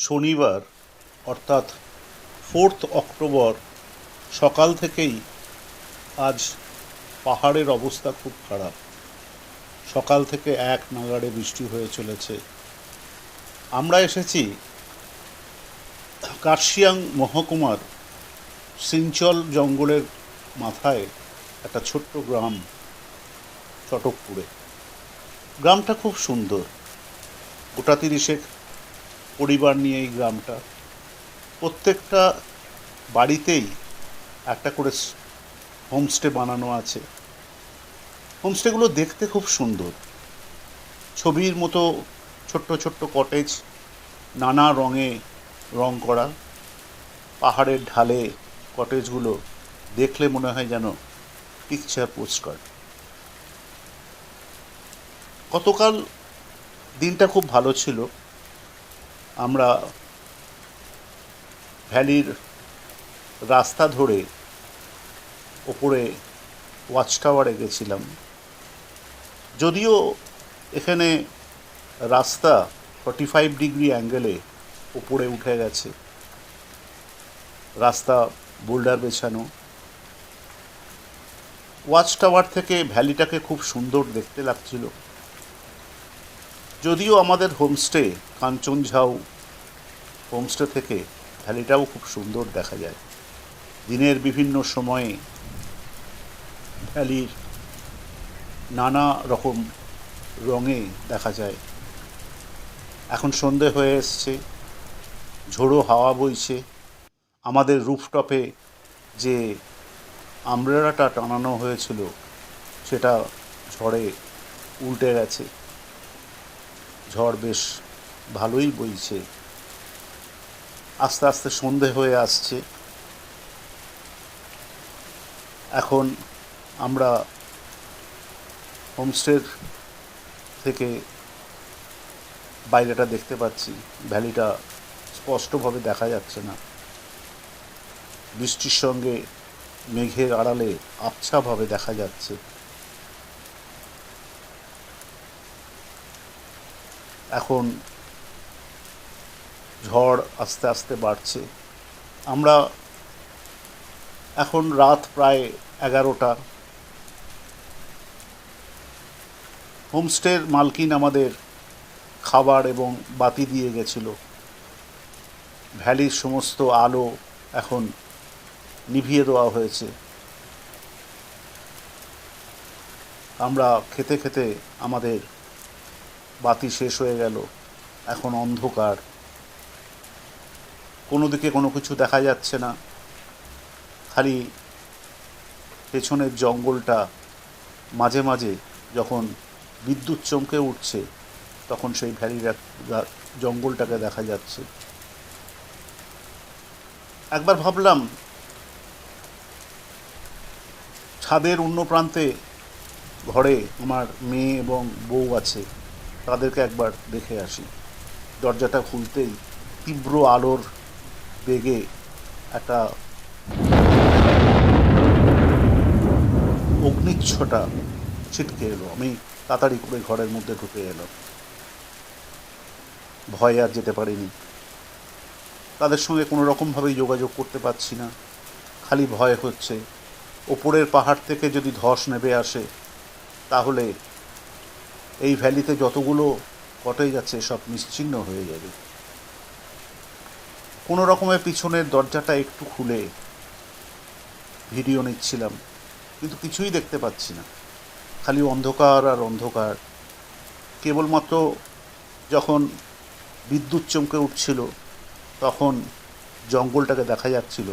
শনিবার, অর্থাৎ fourth October, সকাল থেকেই আজ পাহাড়ের অবস্থা খুব খারাপ। সকাল থেকে এক নাগাড়ে বৃষ্টি হয়ে চলেছে। আমরা এসেছি কার্শিয়াং মহকুমার সিঞ্চল জঙ্গলের মাথায় একটা ছোট্ট গ্রাম, চটকপুরে। গ্রামটা খুব সুন্দর। গোটা তিরিশেক পরিবার নিয়ে এই গ্রামটা, প্রত্যেকটা বাড়িতেই একটা করে হোমস্টে বানানো আছে। হোমস্টেগুলো দেখতে খুব সুন্দর। ছবির মতো ছোট্ট ছোট্ট কটেজ, নানা রঙে রং করা। পাহাড়ের ঢালে কটেজগুলো দেখলে মনে হয় যেন পিকচার পোস্টকার্ড। গতকাল দিনটা খুব ভালো ছিল। আমরা ভ্যালির রাস্তা ধরে ওপরে ওয়াচ টাওয়ারে গেছিলাম। যদিও এখানে রাস্তা ফর্টি ফাইভ ডিগ্রি অ্যাঙ্গেলে উপরে উঠে গেছে। রাস্তা বোল্ডার বেছানো। ওয়াচ টাওয়ার থেকে ভ্যালিটাকে খুব সুন্দর দেখতে লাগছিল। যদিও আমাদের হোমস্টে কাঞ্চনঝাউ হোমস্টে থেকে ভ্যালিটাও খুব সুন্দর দেখা যায়। দিনের বিভিন্ন সময়ে ভ্যালির নানা রকম রঙে দেখা যায়। এখন সন্ধে হয়ে এসছে, ঝোড়ো হাওয়া বইছে। আমাদের রুফটপে যে আমব্রেলাটা টানানো হয়েছিল, সেটা ঝড়ে উল্টে গেছে। ঝড় বেশ ভালোই বইছে। আস্তে আস্তে সন্ধে হয়ে আসছে। এখন আমরা হোমস্টের থেকে বাইরেটা দেখতে পাচ্ছি। ভ্যালিটা স্পষ্টভাবে দেখা যাচ্ছে না। বৃষ্টির সঙ্গে মেঘের আড়ালে আবছাভাবে দেখা যাচ্ছে। এখন ঝড় আস্তে আস্তে বাড়ছে। আমরা এখন রাত প্রায় এগারোটা। হোমস্টের মালকিন আমাদের খাবার এবং বাতি দিয়ে গেছিল। ভ্যালির সমস্ত আলো এখন নিভিয়ে দেওয়া হয়েছে। আমরা খেতে খেতে আমাদের বাতি শেষ হয়ে গেল। এখন অন্ধকার। কোনো দিকে কোনো কিছু দেখা যাচ্ছে না। খালি পেছনের জঙ্গলটা মাঝে মাঝে যখন বিদ্যুৎ চমকে উঠছে, তখন সেই ভ্যালির জঙ্গলটাকে দেখা যাচ্ছে। একবার ভাবলাম, ছাদের অন্য প্রান্তে ঘরে আমার মেয়ে এবং বউ আছে। তাদেরকে একবার দেখে আসি। দরজাটা খুলতেই তীব্র আলোর বেগে একটা অগ্নিচ্ছটা ছিটকে এলো। আমি তাড়াতাড়ি করে ঘরের মধ্যে ঢুকে এলাম। ভয়ে আর যেতে পারিনি। তাদের সঙ্গে কোনো রকমভাবেই যোগাযোগ করতে পারছি না। খালি ভয় হচ্ছে। ওপরের পাহাড় থেকে যদি ধস নেমে আসে, তাহলে এই ভ্যালিতে যতগুলো কটেজ আছে, সব নিশ্চিহ্ন হয়ে যাবে। কোনো রকমের পিছনের দরজাটা একটু খুলে ভিডিও নিচ্ছিলাম, কিন্তু কিছুই দেখতে পাচ্ছি না। খালি অন্ধকার আর অন্ধকার। কেবলমাত্র যখন বিদ্যুৎ চমকে উঠছিল, তখন জঙ্গলটাকে দেখা যাচ্ছিল।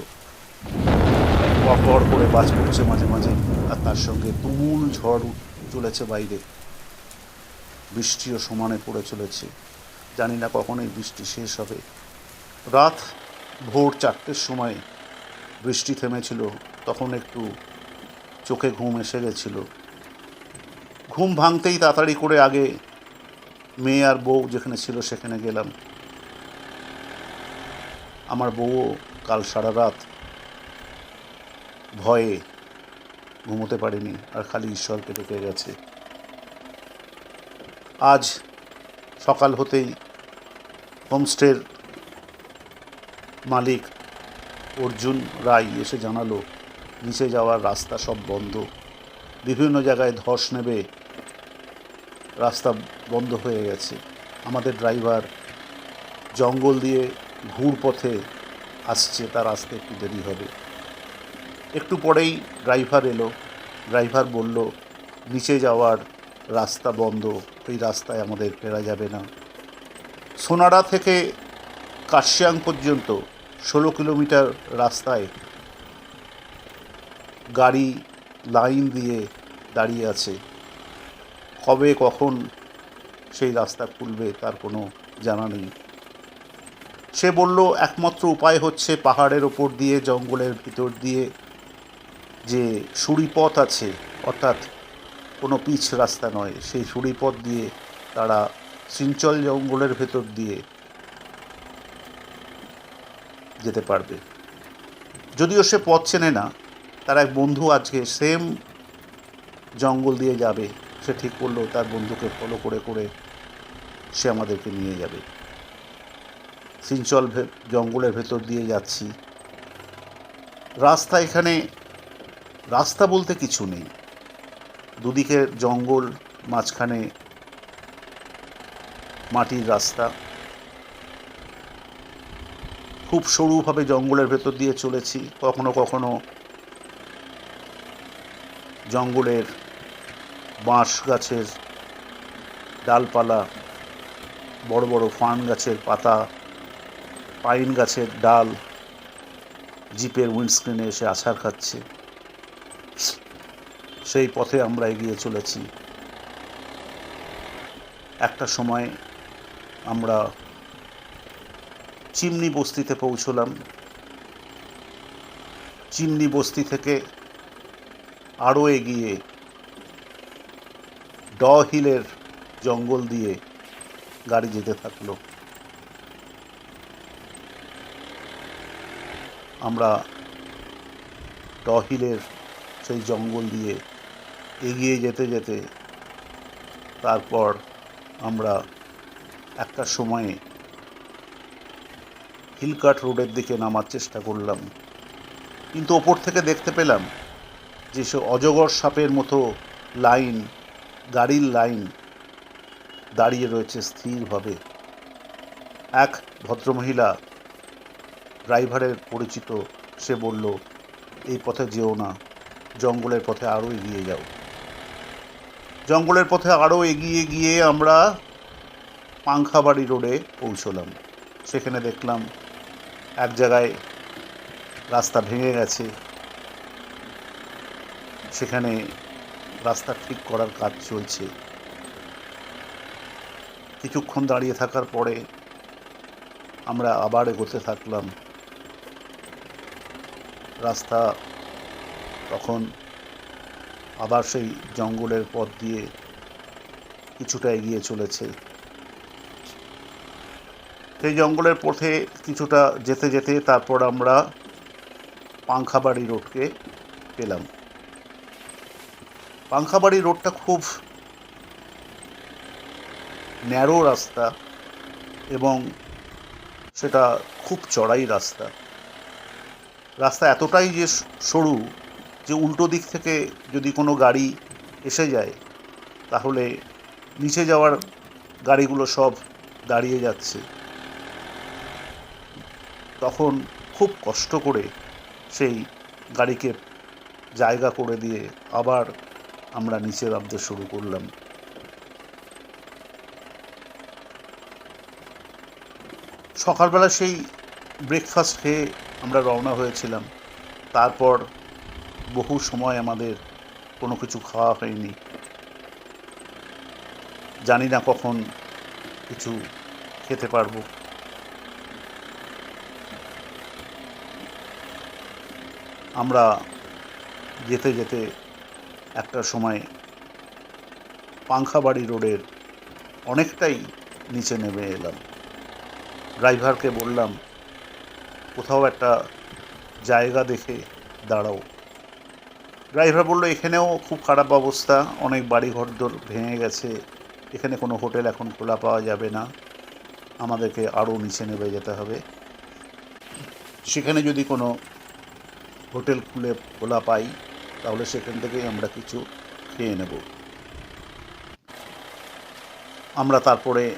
পর করে বাজ পড়ছে মাঝে মাঝে, আর তার সঙ্গে তুমুল ঝড় চলেছে বাইরে। বৃষ্টিও সমানে পড়ে চলেছে। জানি না কখন এই বৃষ্টি শেষ হবে। রাত ভোর চারটের সময় বৃষ্টি থেমেছিল, তখন একটু চোখে ঘুম এসে গেছিল। ঘুম ভাঙতেই তাড়াতাড়ি করে আগে মেয়ে আর বউ যেখানে ছিল সেখানে গেলাম। আমার বউও কাল সারা রাত ভয়ে ঘুমোতে পারেনি আর খালি ঈশ্বরকে ডেকে গেছে। আজ সকাল হতেই হোমস্টের মালিক অর্জুন রায় এসে জানালো, নিচে যাওয়ার রাস্তা সব বন্ধ। বিভিন্ন জায়গায় ধস নেবে, রাস্তা বন্ধ হয়ে গেছে। আমাদের ড্রাইভার জঙ্গল দিয়ে ঘুর পথে আসছে, তার আসতে একটু দেরি হবে। একটু পরেই ড্রাইভার এলো। ড্রাইভার বলল, নিচে যাওয়ার রাস্তা বন্ধ ওই রাস্তায় আমাদের ফেরা যাবে না। সোনারা থেকে কাশিয়াং পর্যন্ত ষোলো কিলোমিটার রাস্তায় গাড়ি লাইন দিয়ে দাঁড়িয়ে আছে। কবে, কখন সেই রাস্তা খুলবে তার কোনো জানা নেই। সে বলল, একমাত্র উপায় হচ্ছে পাহাড়ের ওপর দিয়ে, জঙ্গলের ভিতর দিয়ে যে সুড়িপথ আছে, অর্থাৎ কোনো পিচ রাস্তা নয়। সেই সুড়িপথ দিয়ে তারা সিঞ্চল জঙ্গলের ভেতর দিয়ে যেতে পারবে। যদিও সে পথ চেনে না, তার এক বন্ধু আজকে সেম জঙ্গল দিয়ে যাবে। সে ঠিক করল, তার বন্ধুকে ফলো করে করে সে আমাদেরকে নিয়ে যাবে। সিঞ্চল জঙ্গলের ভেতর দিয়ে যাচ্ছি। রাস্তা এখানে, রাস্তা বলতে কিছু নেই। দুদিকে জঙ্গল মাঝখানে মাটির রাস্তা। খুব সরুভাবে জঙ্গলের ভেতর দিয়ে চলেছি। কখনো কখনো জঙ্গলের বাঁশ গাছের ডালপালা, বড় বড় ফান গাছের পাতা, পাইন গাছের ডাল, জিপের উইন্ডস্ক্রিনে এসে আছাড় খাচ্ছে। সেই পথে আমরা এগিয়ে চলেছি। একটা সময় আমরা চিমনি বস্তিতে পৌঁছলাম। চিমনি বস্তি থেকে আরও এগিয়ে ড হিলের জঙ্গল দিয়ে গাড়ি যেতে থাকল। আমরা ড হিলের সেই জঙ্গল দিয়ে এগিয়ে যেতে যেতে তারপর আমরা একটা সময়ে হিলকাট রোডের দিকে নামার চেষ্টা করলাম। কিন্তু ওপর থেকে দেখতে পেলাম যে সে অজগর সাপের মতো লাইন, গাড়ির লাইন দাঁড়িয়ে রয়েছে স্থিরভাবে। এক ভদ্রমহিলা ড্রাইভারের পরিচিত, সে বলল, এই পথে যেও না, জঙ্গলের পথে আরও এগিয়ে যাও। জঙ্গলের পথে আরও এগিয়ে গিয়ে আমরা পাংখাবাড়ি রোডে পৌঁছলাম। সেখানে দেখলাম এক জায়গায় রাস্তা ভেঙে গেছে। সেখানে রাস্তা ঠিক করার কাজ চলছে। কিছুক্ষণ দাঁড়িয়ে থাকার পরে আমরা আবার এগোতে থাকলাম। রাস্তা তখন আবার সেই জঙ্গলের পথ দিয়ে কিছুটা এগিয়ে চলেছে। সেই জঙ্গলের পথে কিছুটা যেতে যেতে তারপর আমরা পাংখাবাড়ি রোডকে পেলাম। পাংখাবাড়ি রোডটা খুব ন্যারো রাস্তা এবং সেটা খুব চড়াই রাস্তা। রাস্তা এতটাই যে সরু যে উল্টো দিক থেকে যদি কোনো গাড়ি এসে যায়, তাহলে নিচে যাওয়ার গাড়িগুলো সব দাঁড়িয়ে যাচ্ছে। তখন খুব কষ্ট করে সেই গাড়িকে জায়গা করে দিয়ে আবার আমরা নিচে নামতে শুরু করলাম। সকালবেলা সেই ব্রেকফাস্ট খেয়ে আমরা রওনা হয়েছিলাম। তারপর বহু সময় আমাদের কোনো কিছু খাওয়া হয়নি। জানি না কখন কিছু খেতে পারব। আমরা যেতে যেতে একটা সময় পাংখাবাড়ি রোডের অনেকটাই নিচে নেমে এলাম। ড্রাইভারকে বললাম, কোথাও একটা জায়গা দেখে দাঁড়াও। ড্রাইভার বলল, এখানেও খুব খারাপ অবস্থা। অনেক বাড়ি ঘরদোর ভেঙে গেছে। এখানে কোনো হোটেল এখন খোলা পাওয়া যাবে না। আমাদেরকে আরও নিচে নেমে যেতে হবে। সেখানে যদি কোনো হোটেল খুলে খোলা পাই, তাহলে সেখান থেকেই আমরা কিছু খেয়ে নেব। আমরা তারপরে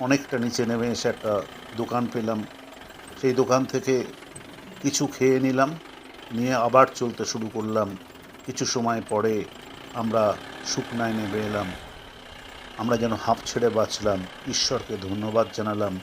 অনেকটা নিচে নেমে এসে একটা দোকান পেলাম। সেই দোকান থেকে কিছু খেয়ে নিলাম। নিয়ে আবার চলতে শুরু করলাম। কিছু সময় পরে আমরা শুকনায় নেমে এলাম। আমরা যেন হাঁপ ছেড়ে বাঁচলাম। ঈশ্বরকে ধন্যবাদ জানালাম।